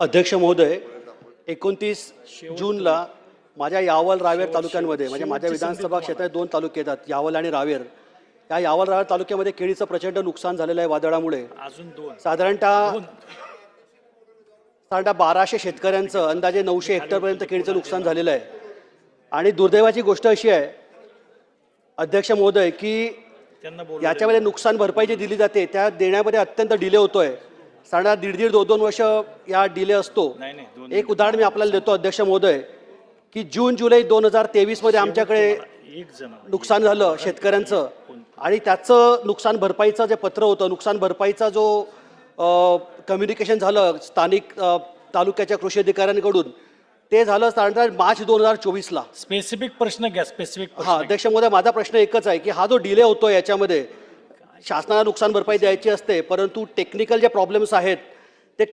अध्यक्ष महोदय एकोणतीस जूनला माझ्या यावल रावेर तालुक्यांमध्ये म्हणजे माझ्या विधानसभा क्षेत्रात दोन तालुके येतात यावल आणि रावेर. या यावल रावेर तालुक्यामध्ये केळीचं प्रचंड नुकसान झालेलं आहे वादळामुळे. अजून दोन. साधारणतः साधारणतः बाराशे शेतकऱ्यांचं अंदाजे नऊशे हेक्टरपर्यंत केळीचं नुकसान झालेलं आहे. आणि दुर्दैवाची गोष्ट अशी आहे अध्यक्ष महोदय की याच्यामध्ये नुकसान भरपाई जी दिली जाते त्या देण्यामध्ये अत्यंत डिले होतोय. साधारण दीड दीड दोन दोन वर्ष या डिले असतो. एक उदाहरण मी आपल्याला देतो अध्यक्ष महोदय की जून जुलै दोन हजार तेवीसमध्ये आमच्याकडे नुकसान झालं शेतकऱ्यांचं. आणि त्याचं नुकसान भरपाईचं जे पत्र होतं नुकसान भरपाईचा जो कम्युनिकेशन झालं स्थानिक तालुक्याच्या कृषी अधिकाऱ्यांकडून ते झालं साधारणतः मार्च दोन हजार चोवीसला. स्पेसिफिक प्रश्न घ्या स्पेसिफिक हा अध्यक्ष महोदय माझा प्रश्न एकच आहे की हा जो डिले होतो याच्यामध्ये शासनाला नुकसान भरपाई द्यायची असते परंतु टेक्निकल जे प्रॉब्लेम्स आहेत